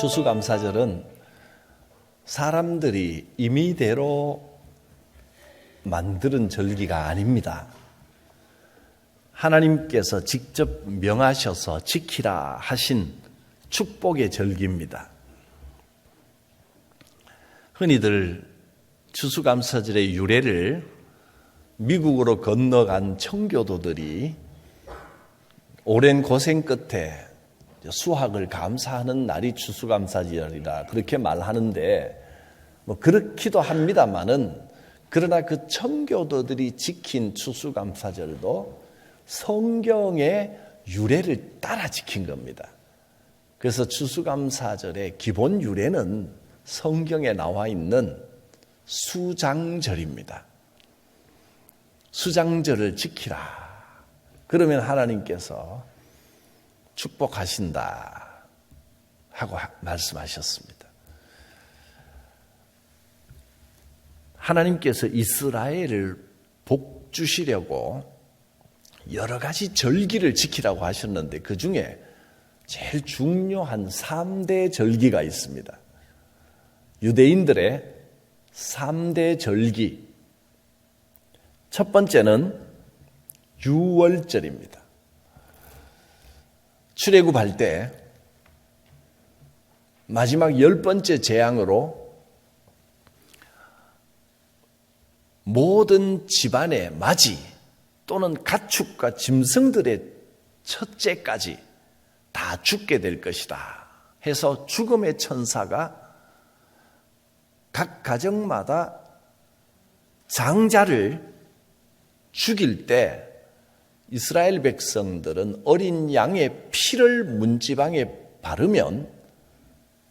추수감사절은 사람들이 임의대로 만드는 절기가 아닙니다. 하나님께서 직접 명하셔서 지키라 하신 축복의 절기입니다. 흔히들 추수감사절의 유래를 미국으로 건너간 청교도들이 오랜 고생 끝에 수학을 감사하는 날이 추수감사절이라 그렇게 말하는데 뭐 그렇기도 합니다만은 그러나 그 청교도들이 지킨 추수감사절도 성경의 유래를 따라 지킨 겁니다. 그래서 추수감사절의 기본 유래는 성경에 나와 있는 수장절입니다. 수장절을 지키라. 그러면 하나님께서 축복하신다. 하고 말씀하셨습니다. 하나님께서 이스라엘을 복 주시려고 여러 가지 절기를 지키라고 하셨는데 그 중에 제일 중요한 3대 절기가 있습니다. 유대인들의 3대 절기. 첫 번째는 유월절입니다. 출애굽할 때 마지막 열 번째 재앙으로 모든 집안의 맞이 또는 가축과 짐승들의 첫째까지 다 죽게 될 것이다. 해서 죽음의 천사가 각 가정마다 장자를 죽일 때 이스라엘 백성들은 어린 양의 피를 문지방에 바르면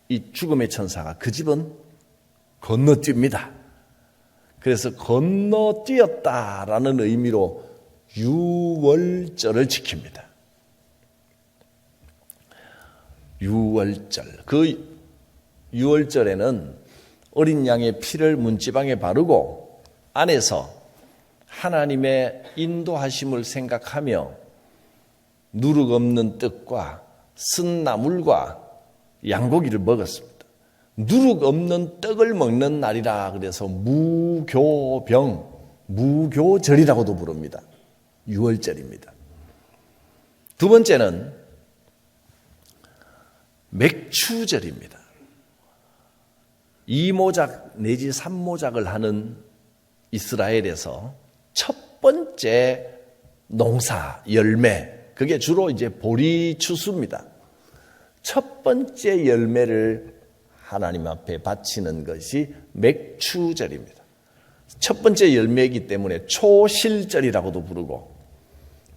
이 죽음의 천사가 그 집은 건너뜁니다. 그래서 건너뛰었다라는 의미로 유월절을 지킵니다. 유월절. 그 유월절에는 어린 양의 피를 문지방에 바르고 안에서 하나님의 인도하심을 생각하며 누룩 없는 뜻과 쓴 나물과 양고기를 먹었습니다. 누룩 없는 떡을 먹는 날이라 그래서 무교병, 무교절이라고도 부릅니다. 6월절입니다. 두 번째는 맥추절입니다. 이모작 내지 삼모작을 하는 이스라엘에서 첫 번째 농사, 열매, 그게 주로 이제 보리 추수입니다. 첫 번째 열매를 하나님 앞에 바치는 것이 맥추절입니다. 첫 번째 열매이기 때문에 초실절이라고도 부르고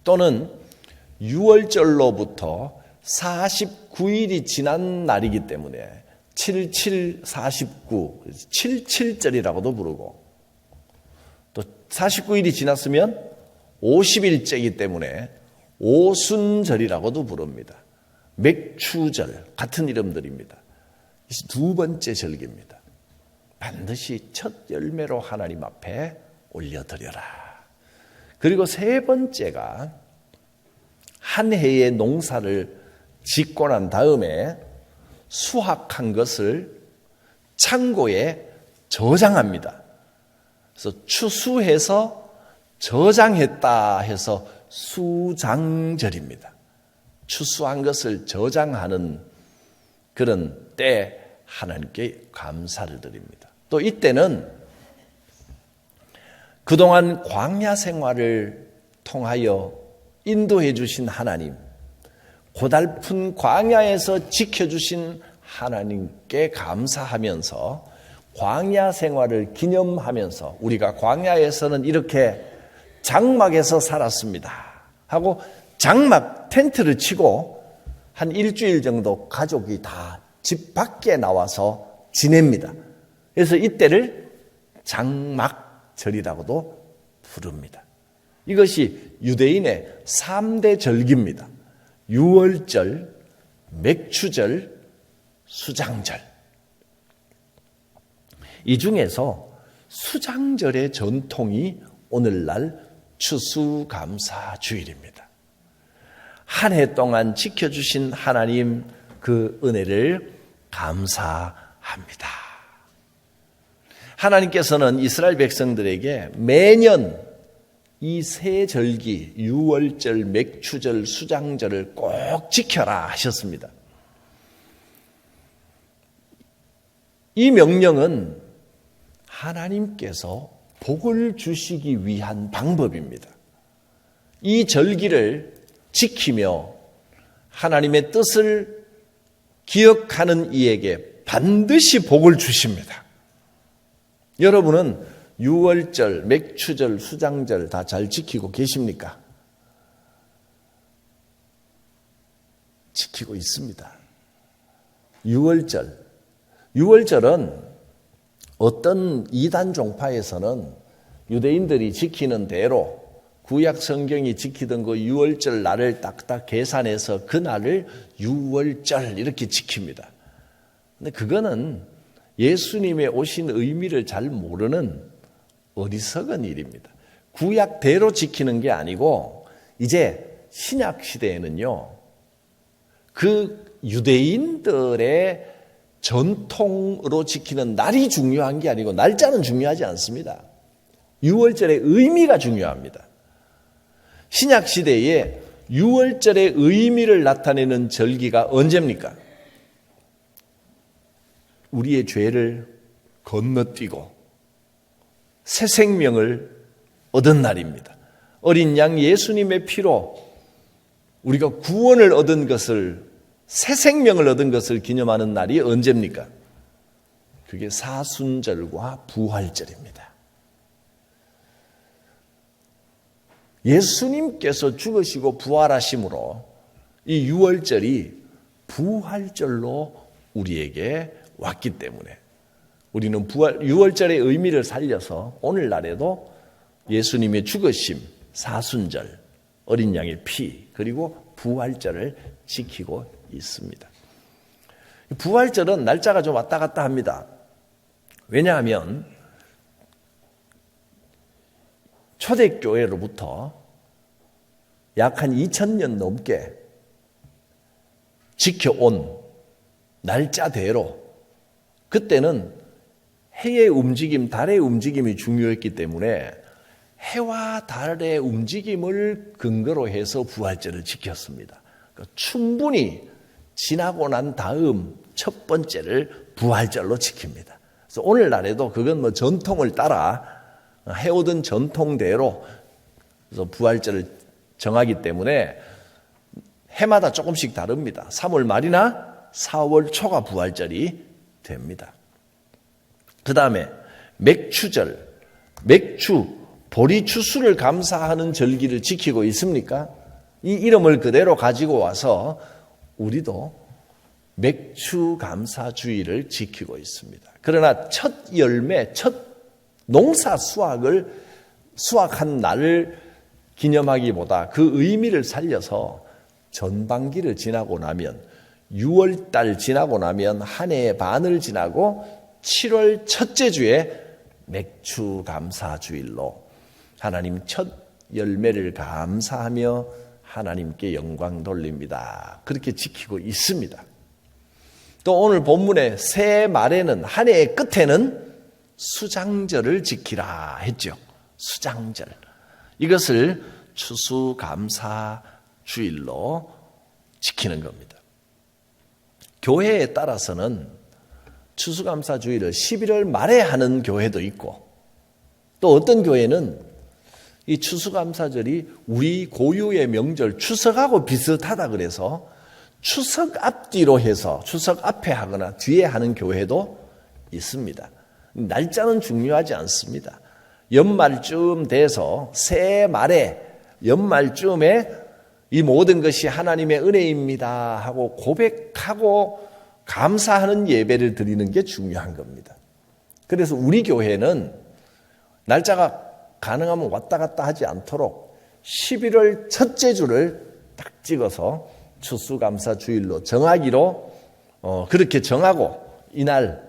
또는 6월절로부터 49일이 지난 날이기 때문에 77, 49, 77절이라고도 부르고 또 49일이 지났으면 50일째이기 때문에 오순절이라고도 부릅니다. 맥추절 같은 이름들입니다. 두 번째 절기입니다. 반드시 첫 열매로 하나님 앞에 올려드려라. 그리고 세 번째가 한 해의 농사를 짓고 난 다음에 수확한 것을 창고에 저장합니다. 그래서 추수해서 저장했다 해서 수장절입니다. 추수한 것을 저장하는 그런 때 하나님께 감사를 드립니다. 또 이때는 그동안 광야 생활을 통하여 인도해 주신 하나님, 고달픈 광야에서 지켜주신 하나님께 감사하면서 광야 생활을 기념하면서 우리가 광야에서는 이렇게 장막에서 살았습니다. 하고 장막 텐트를 치고 한 일주일 정도 가족이 다 집 밖에 나와서 지냅니다. 그래서 이때를 장막절이라고도 부릅니다. 이것이 유대인의 3대 절기입니다. 유월절, 맥추절, 수장절. 이 중에서 수장절의 전통이 오늘날 추수감사 주일입니다. 한 해 동안 지켜주신 하나님 그 은혜를 감사합니다. 하나님께서는 이스라엘 백성들에게 매년 이 세 절기, 유월절, 맥추절, 수장절을 꼭 지켜라 하셨습니다. 이 명령은 하나님께서 복을 주시기 위한 방법입니다. 이 절기를 지키며 하나님의 뜻을 기억하는 이에게 반드시 복을 주십니다. 여러분은 6월절, 맥추절, 수장절 다 잘 지키고 계십니까? 지키고 있습니다. 6월절. 6월절은 어떤 이단 종파에서는 유대인들이 지키는 대로 구약 성경이 지키던 그 6월절 날을 딱딱 계산해서 그 날을 6월절 이렇게 지킵니다. 근데 그거는 예수님의 오신 의미를 잘 모르는 어리석은 일입니다. 구약대로 지키는 게 아니고 이제 신약 시대에는요. 그 유대인들의 전통으로 지키는 날이 중요한 게 아니고 날짜는 중요하지 않습니다. 6월절의 의미가 중요합니다. 신약 시대에 6월절의 의미를 나타내는 절기가 언제입니까? 우리의 죄를 건너뛰고 새 생명을 얻은 날입니다. 어린 양 예수님의 피로 우리가 구원을 얻은 것을 새 생명을 얻은 것을 기념하는 날이 언제입니까? 그게 사순절과 부활절입니다. 예수님께서 죽으시고 부활하심으로 이 6월절이 부활절로 우리에게 왔기 때문에 우리는 부활 6월절의 의미를 살려서 오늘날에도 예수님의 죽으심, 사순절, 어린 양의 피, 그리고 부활절을 지키고 있습니다. 부활절은 날짜가 좀 왔다 갔다 합니다. 왜냐하면 초대교회로부터 약 한 2000년 넘게 지켜온 날짜대로 그때는 해의 움직임, 달의 움직임이 중요했기 때문에 해와 달의 움직임을 근거로 해서 부활절을 지켰습니다. 그러니까 충분히 지나고 난 다음 첫 번째를 부활절로 지킵니다. 그래서 오늘날에도 그건 뭐 전통을 따라 해오던 전통대로 그래서 부활절을 정하기 때문에 해마다 조금씩 다릅니다. 3월 말이나 4월 초가 부활절이 됩니다. 그 다음에 맥추절, 맥추, 보리 추수를 감사하는 절기를 지키고 있습니까? 이 이름을 그대로 가지고 와서 우리도 맥추 감사주의를 지키고 있습니다. 그러나 첫 열매, 첫 농사 수확을 수확한 날을 기념하기보다 그 의미를 살려서 전반기를 지나고 나면 6월 달 지나고 나면 한 해의 반을 지나고 7월 첫째 주에 맥추 감사 주일로 하나님 첫 열매를 감사하며 하나님께 영광 돌립니다. 그렇게 지키고 있습니다. 또 오늘 본문의 새 말에는 한 해의 끝에는 수장절을 지키라 했죠. 수장절. 이것을 추수감사 주일로 지키는 겁니다. 교회에 따라서는 추수감사 주일을 11월 말에 하는 교회도 있고 또 어떤 교회는 이 추수감사절이 우리 고유의 명절 추석하고 비슷하다 그래서 추석 앞뒤로 해서 추석 앞에 하거나 뒤에 하는 교회도 있습니다. 날짜는 중요하지 않습니다. 연말쯤 돼서 새 말에 연말쯤에 이 모든 것이 하나님의 은혜입니다 하고 고백하고 감사하는 예배를 드리는 게 중요한 겁니다. 그래서 우리 교회는 날짜가 가능하면 왔다 갔다 하지 않도록 11월 첫째 주를 딱 찍어서 추수감사 주일로 정하기로 어, 그렇게 정하고 이날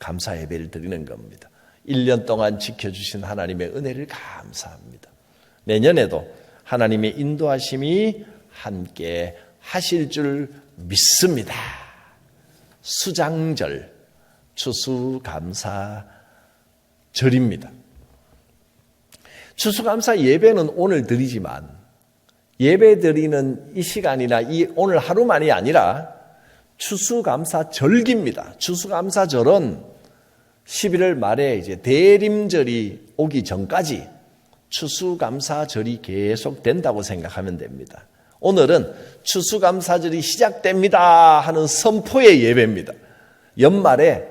감사 예배를 드리는 겁니다. 1년 동안 지켜주신 하나님의 은혜를 감사합니다. 내년에도 하나님의 인도하심이 함께 하실 줄 믿습니다. 수장절, 추수감사절입니다. 추수감사 예배는 오늘 드리지만 예배 드리는 이 시간이나 이 오늘 하루만이 아니라 추수감사 절기입니다. 추수감사 절은 11월 말에 이제 대림절이 오기 전까지 추수감사절이 계속 된다고 생각하면 됩니다. 오늘은 추수감사절이 시작됩니다 하는 선포의 예배입니다. 연말에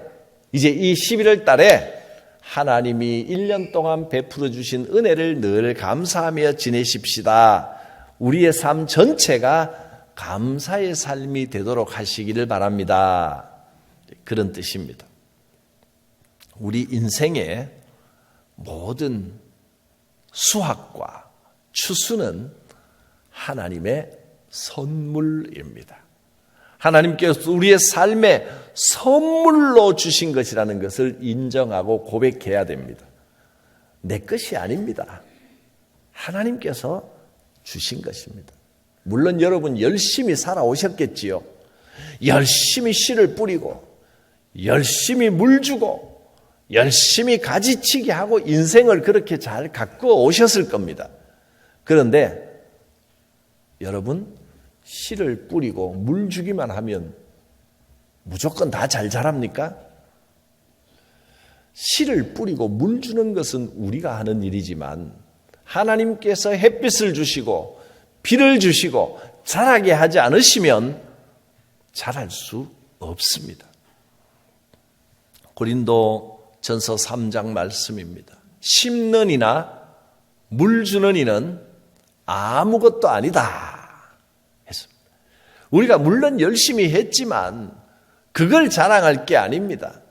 이제 이 11월 달에 하나님이 1년 동안 베풀어 주신 은혜를 늘 감사하며 지내십시다. 우리의 삶 전체가 감사의 삶이 되도록 하시기를 바랍니다. 그런 뜻입니다. 우리 인생의 모든 수학과 추수는 하나님의 선물입니다. 하나님께서 우리의 삶에 선물로 주신 것이라는 것을 인정하고 고백해야 됩니다. 내 것이 아닙니다. 하나님께서 주신 것입니다. 물론 여러분 열심히 살아오셨겠지요. 열심히 씨를 뿌리고, 열심히 물 주고, 열심히 가지치기 하고 인생을 그렇게 잘 갖고 오셨을 겁니다. 그런데 여러분, 씨를 뿌리고 물 주기만 하면 무조건 다 잘 자랍니까? 씨를 뿌리고 물 주는 것은 우리가 하는 일이지만 하나님께서 햇빛을 주시고 비를 주시고 자라게 하지 않으시면 자랄 수 없습니다. 고린도 전서 3장 말씀입니다. 심는 이나 물 주는 이는 아무것도 아니다. 우리가 물론 열심히 했지만 그걸 자랑할 게 아닙니다.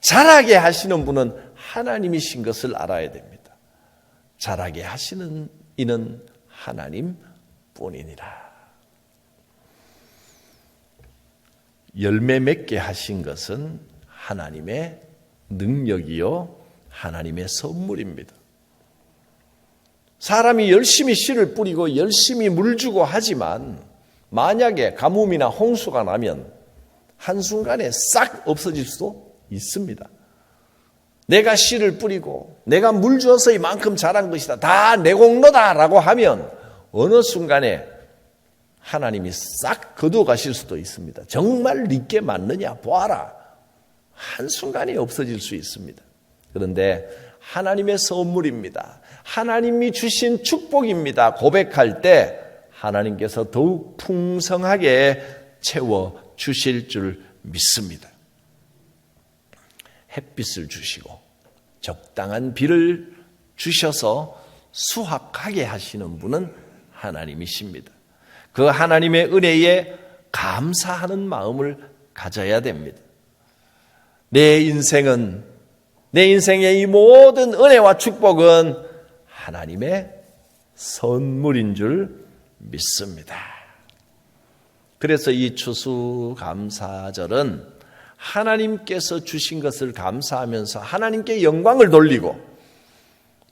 자라게 하시는 분은 하나님이신 것을 알아야 됩니다. 자라게 하시는 이는 하나님 뿐이니라. 열매 맺게 하신 것은 하나님의 능력이요, 하나님의 선물입니다. 사람이 열심히 씨를 뿌리고 열심히 물 주고 하지만 만약에 가뭄이나 홍수가 나면 한순간에 싹 없어질 수도 있습니다. 내가 씨를 뿌리고 내가 물 주어서 이만큼 자란 것이다. 다 내 공로다라고 하면 어느 순간에 하나님이 싹 거두어 가실 수도 있습니다. 정말 믿게 맞느냐 보아라. 한순간에 없어질 수 있습니다. 그런데 하나님의 선물입니다. 하나님이 주신 축복입니다. 고백할 때 하나님께서 더욱 풍성하게 채워 주실 줄 믿습니다. 햇빛을 주시고 적당한 비를 주셔서 수확하게 하시는 분은 하나님이십니다. 그 하나님의 은혜에 감사하는 마음을 가져야 됩니다. 내 인생은 내 인생의 이 모든 은혜와 축복은 하나님의 선물인 줄 믿습니다. 그래서 이 추수감사절은 하나님께서 주신 것을 감사하면서 하나님께 영광을 돌리고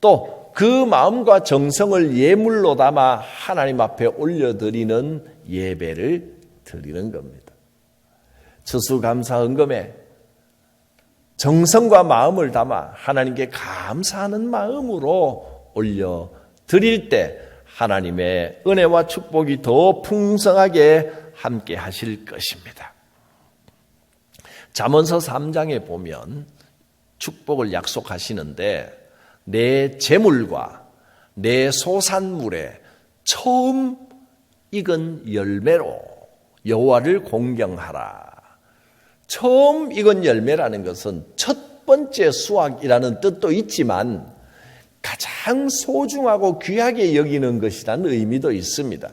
또 그 마음과 정성을 예물로 담아 하나님 앞에 올려드리는 예배를 드리는 겁니다. 추수감사 은금에 정성과 마음을 담아 하나님께 감사하는 마음으로 올려 드릴 때 하나님의 은혜와 축복이 더 풍성하게 함께 하실 것입니다. 잠언서 3장에 보면 축복을 약속하시는데 내 재물과 내 소산물에 처음 익은 열매로 여호와를 공경하라. 처음 익은 열매라는 것은 첫 번째 수확이라는 뜻도 있지만 가장 소중하고 귀하게 여기는 것이라는 의미도 있습니다.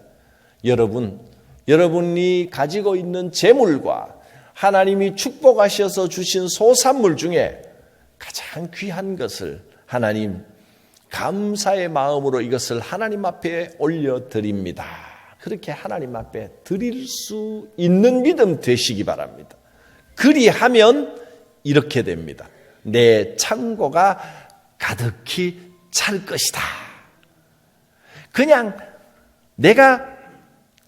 여러분, 여러분이 가지고 있는 재물과 하나님이 축복하셔서 주신 소산물 중에 가장 귀한 것을 하나님 감사의 마음으로 이것을 하나님 앞에 올려드립니다. 그렇게 하나님 앞에 드릴 수 있는 믿음 되시기 바랍니다. 그리하면 이렇게 됩니다. 내 창고가 가득히 찰 것이다. 그냥 내가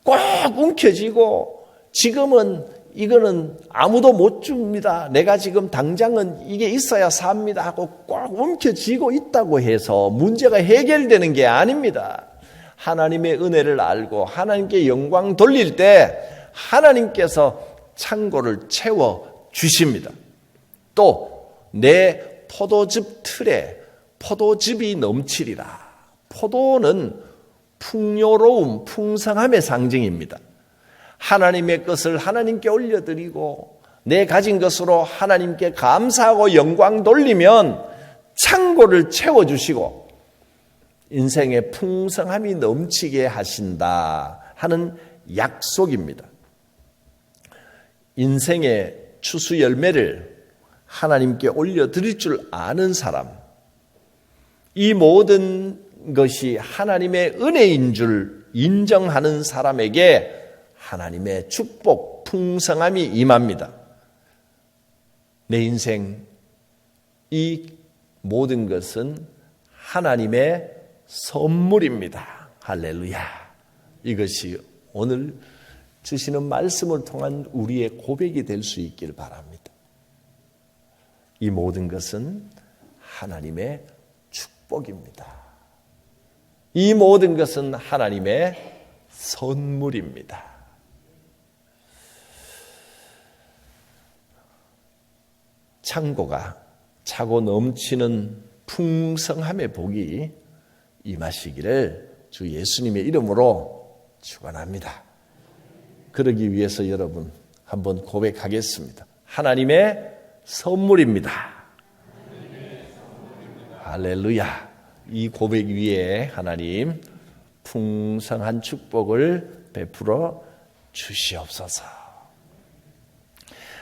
꼭 움켜쥐고 지금은 이거는 아무도 못 줍니다. 내가 지금 당장은 이게 있어야 삽니다 하고 꽉 움켜쥐고 있다고 해서 문제가 해결되는 게 아닙니다. 하나님의 은혜를 알고 하나님께 영광 돌릴 때 하나님께서 창고를 채워 주십니다. 또 내 포도즙 틀에 포도즙이 넘치리라. 포도는 풍요로움, 풍성함의 상징입니다. 하나님의 것을 하나님께 올려드리고 내 가진 것으로 하나님께 감사하고 영광 돌리면 창고를 채워주시고 인생의 풍성함이 넘치게 하신다 하는 약속입니다. 인생의 추수 열매를 하나님께 올려드릴 줄 아는 사람, 이 모든 것이 하나님의 은혜인 줄 인정하는 사람에게 하나님의 축복, 풍성함이 임합니다. 내 인생, 이 모든 것은 하나님의 선물입니다. 할렐루야. 이것이 오늘 주시는 말씀을 통한 우리의 고백이 될 수 있길 바랍니다. 이 모든 것은 하나님의 축복입니다. 이 모든 것은 하나님의 선물입니다. 창고가 차고 넘치는 풍성함의 복이 임하시기를 주 예수님의 이름으로 축원합니다. 그러기 위해서 여러분 한번 고백하겠습니다. 하나님의 선물입니다. 할렐루야. 이 고백 위에 하나님 풍성한 축복을 베풀어 주시옵소서.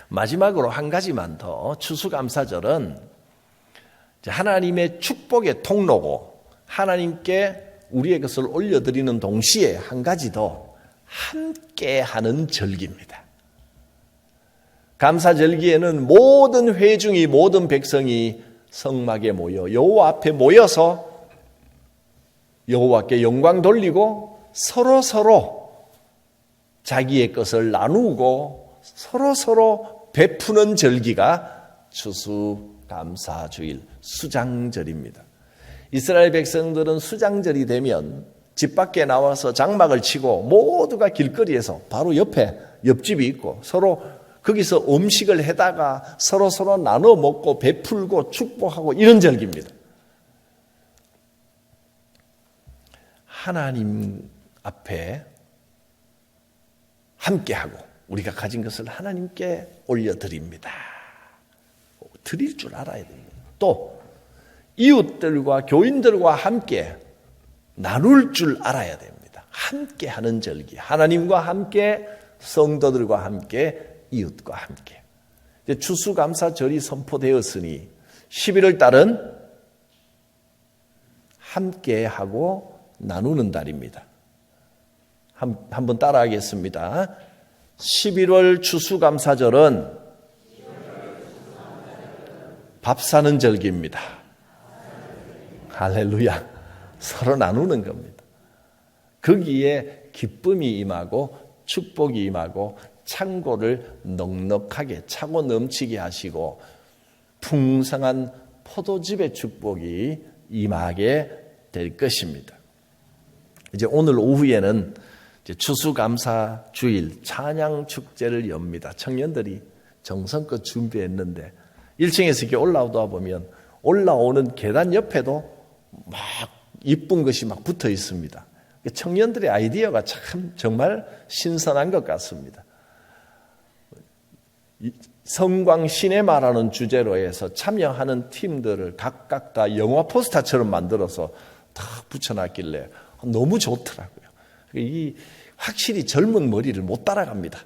마지막으로 한 가지만 더 추수감사절은 하나님의 축복의 통로고 하나님께 우리의 것을 올려드리는 동시에 한 가지 더 함께 하는 절기입니다. 감사절기에는 모든 회중이 모든 백성이 성막에 모여 여호와 앞에 모여서 여호와께 영광 돌리고 서로 서로 자기의 것을 나누고 서로 서로 베푸는 절기가 추수 감사 주일 수장절입니다. 이스라엘 백성들은 수장절이 되면 집 밖에 나와서 장막을 치고 모두가 길거리에서 바로 옆에 옆집이 있고 서로 거기서 음식을 해다가 서로 서로 나눠 먹고 베풀고 축복하고 이런 절기입니다. 하나님 앞에 함께하고 우리가 가진 것을 하나님께 올려드립니다. 드릴 줄 알아야 됩니다. 또 이웃들과 교인들과 함께 나눌 줄 알아야 됩니다. 함께 하는 절기. 하나님과 함께 성도들과 함께 이웃과 함께. 추수감사절이 선포되었으니 11월 달은 함께 하고 나누는 달입니다. 한, 한번 따라 하겠습니다. 11월 추수감사절은 밥 사는 절기입니다. 할렐루야. 서로 나누는 겁니다. 거기에 기쁨이 임하고 축복이 임하고 창고를 넉넉하게 차고 넘치게 하시고 풍성한 포도즙의 축복이 임하게 될 것입니다. 이제 오늘 오후에는 추수감사 주일 찬양 축제를 엽니다. 청년들이 정성껏 준비했는데 1층에서 이렇게 올라오다 보면 올라오는 계단 옆에도 막 이쁜 것이 막 붙어 있습니다. 청년들의 아이디어가 참 정말 신선한 것 같습니다. 성광 시네마라는 주제로 해서 참여하는 팀들을 각각 다 영화 포스터처럼 만들어서 다 붙여놨길래 너무 좋더라고요. 이 확실히 젊은 머리를 못 따라갑니다.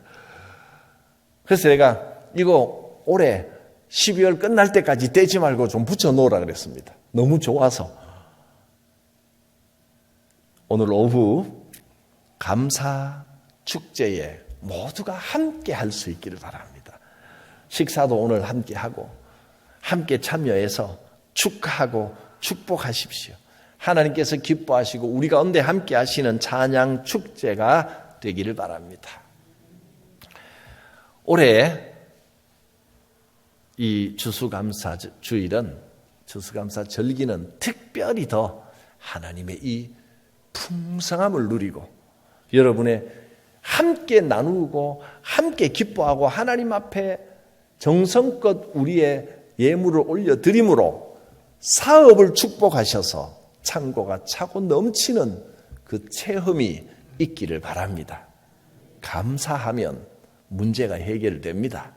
그래서 내가 이거 올해 12월 끝날 때까지 떼지 말고 좀 붙여놓으라 그랬습니다. 너무 좋아서. 오늘 오후 감사 축제에 모두가 함께 할 수 있기를 바랍니다. 식사도 오늘 함께 하고 함께 참여해서 축하하고 축복하십시오. 하나님께서 기뻐하시고 우리 가운데 함께 하시는 찬양 축제가 되기를 바랍니다. 올해 이 주수감사 주일은 주수감사 절기는 특별히 더 하나님의 이 풍성함을 누리고 여러분의 함께 나누고 함께 기뻐하고 하나님 앞에 정성껏 우리의 예물을 올려 드림으로 사업을 축복하셔서 창고가 차고 넘치는 그 체험이 있기를 바랍니다. 감사하면 문제가 해결됩니다.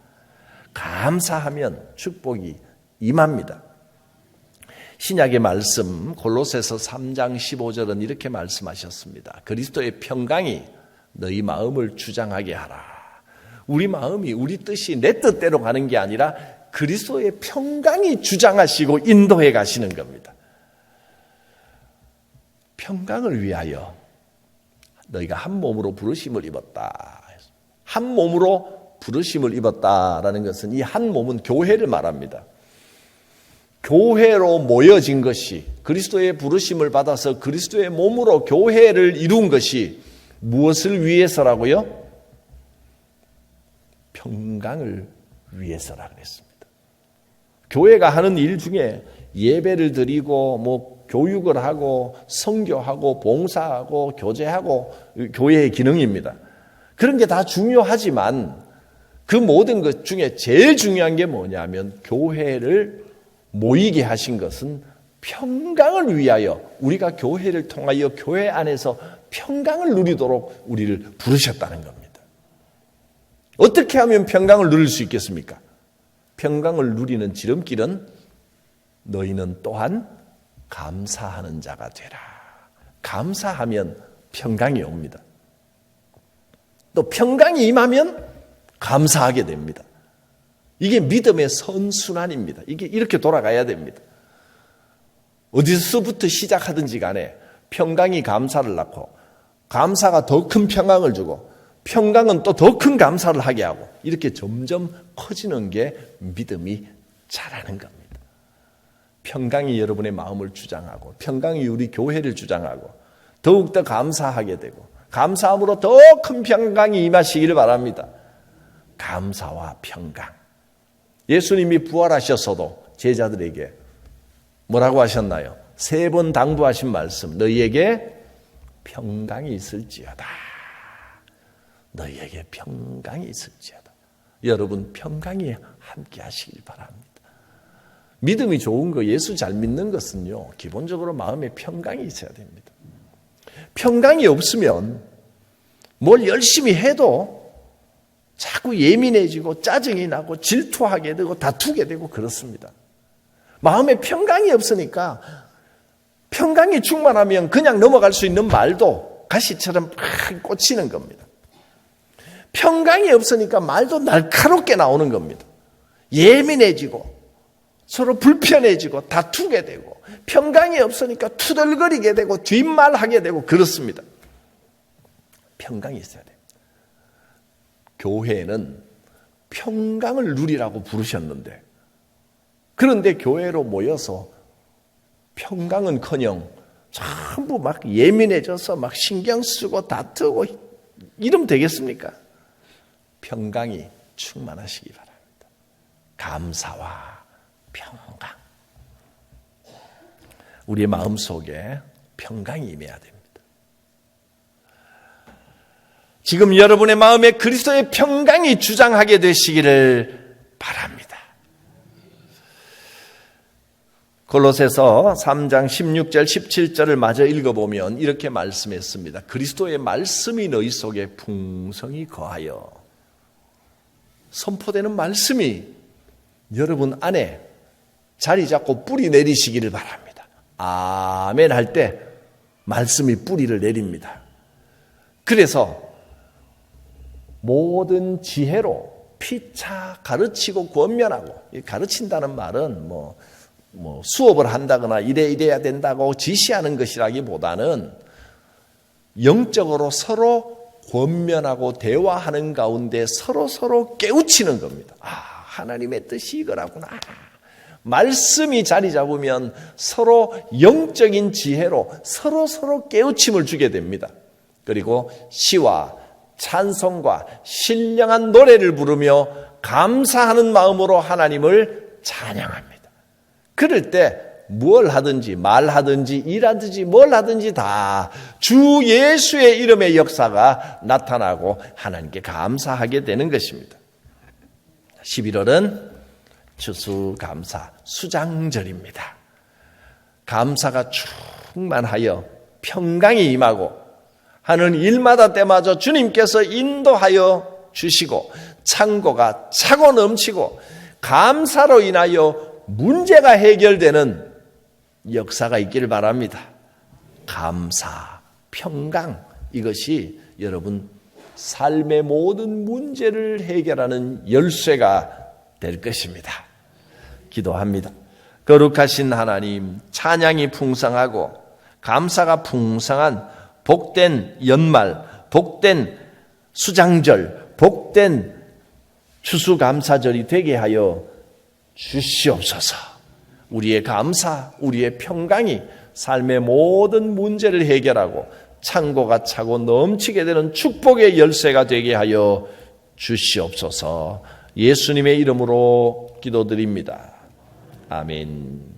감사하면 축복이 임합니다. 신약의 말씀 골로새서 3장 15절은 이렇게 말씀하셨습니다. 그리스도의 평강이 너희 마음을 주장하게 하라. 우리 마음이 우리 뜻이 내 뜻대로 가는 게 아니라 그리스도의 평강이 주장하시고 인도해 가시는 겁니다. 평강을 위하여 너희가 한 몸으로 부르심을 입었다. 한 몸으로 부르심을 입었다라는 것은 이 한 몸은 교회를 말합니다. 교회로 모여진 것이 그리스도의 부르심을 받아서 그리스도의 몸으로 교회를 이룬 것이 무엇을 위해서라고요? 평강을 위해서라 그랬습니다. 교회가 하는 일 중에 예배를 드리고 뭐 교육을 하고 성교하고 봉사하고 교제하고 교회의 기능입니다. 그런 게 다 중요하지만 그 모든 것 중에 제일 중요한 게 뭐냐면 교회를 모이게 하신 것은 평강을 위하여 우리가 교회를 통하여 교회 안에서 평강을 누리도록 우리를 부르셨다는 겁니다. 어떻게 하면 평강을 누릴 수 있겠습니까? 평강을 누리는 지름길은 너희는 또한 감사하는 자가 되라. 감사하면 평강이 옵니다. 또 평강이 임하면 감사하게 됩니다. 이게 믿음의 선순환입니다. 이게 이렇게 돌아가야 됩니다. 어디서부터 시작하든지 간에 평강이 감사를 낳고 감사가 더 큰 평강을 주고 평강은 또 더 큰 감사를 하게 하고 이렇게 점점 커지는 게 믿음이 자라는 겁니다. 평강이 여러분의 마음을 주장하고 평강이 우리 교회를 주장하고 더욱더 감사하게 되고 감사함으로 더 큰 평강이 임하시기를 바랍니다. 감사와 평강. 예수님이 부활하셨어도 제자들에게 뭐라고 하셨나요? 세 번 당부하신 말씀. 너희에게 평강이 있을지어다. 너희에게 평강이 있을지어다. 여러분 평강이 함께 하시길 바랍니다. 믿음이 좋은 거, 예수 잘 믿는 것은요, 기본적으로 마음에 평강이 있어야 됩니다. 평강이 없으면 뭘 열심히 해도 자꾸 예민해지고 짜증이 나고 질투하게 되고 다투게 되고 그렇습니다. 마음에 평강이 없으니까 평강이 충만하면 그냥 넘어갈 수 있는 말도 가시처럼 팍 꽂히는 겁니다. 평강이 없으니까 말도 날카롭게 나오는 겁니다. 예민해지고 서로 불편해지고 다투게 되고 평강이 없으니까 투덜거리게 되고 뒷말하게 되고 그렇습니다. 평강이 있어야 돼요. 교회는 평강을 누리라고 부르셨는데 그런데 교회로 모여서 평강은커녕 전부 막 예민해져서 막 신경 쓰고 다투고 이러면 되겠습니까? 평강이 충만하시기 바랍니다. 감사와 평강. 우리의 마음 속에 평강이 임해야 됩니다. 지금 여러분의 마음에 그리스도의 평강이 주장하게 되시기를 바랍니다. 골로새서 3장 16절 17절을 마저 읽어보면 이렇게 말씀했습니다. 그리스도의 말씀이 너희 속에 풍성히 거하여 선포되는 말씀이 여러분 안에 자리 잡고 뿌리 내리시기를 바랍니다. 아멘 할 때 말씀이 뿌리를 내립니다. 그래서 모든 지혜로 피차 가르치고 권면하고 가르친다는 말은 뭐, 뭐 수업을 한다거나 이래 이래야 된다고 지시하는 것이라기보다는 영적으로 서로 권면하고 대화하는 가운데 서로 서로 깨우치는 겁니다. 아 하나님의 뜻이 이거라구나. 말씀이 자리 잡으면 서로 영적인 지혜로 서로 서로 깨우침을 주게 됩니다. 그리고 시와 찬송과 신령한 노래를 부르며 감사하는 마음으로 하나님을 찬양합니다. 그럴 때 뭘 하든지 말하든지 일하든지 뭘 하든지 다 주 예수의 이름의 역사가 나타나고 하나님께 감사하게 되는 것입니다. 11월은 추수감사 수장절입니다. 감사가 충만하여 평강이 임하고 하는 일마다 때마다 주님께서 인도하여 주시고 창고가 차고 넘치고 감사로 인하여 문제가 해결되는 역사가 있기를 바랍니다. 감사, 평강 이것이 여러분 삶의 모든 문제를 해결하는 열쇠가 될 것입니다. 기도합니다. 거룩하신 하나님, 찬양이 풍성하고 감사가 풍성한 복된 연말, 복된 수장절, 복된 추수감사절이 되게 하여 주시옵소서. 우리의 감사, 우리의 평강이 삶의 모든 문제를 해결하고 창고가 차고 넘치게 되는 축복의 열쇠가 되게 하여 주시옵소서. 예수님의 이름으로 기도드립니다. 아멘.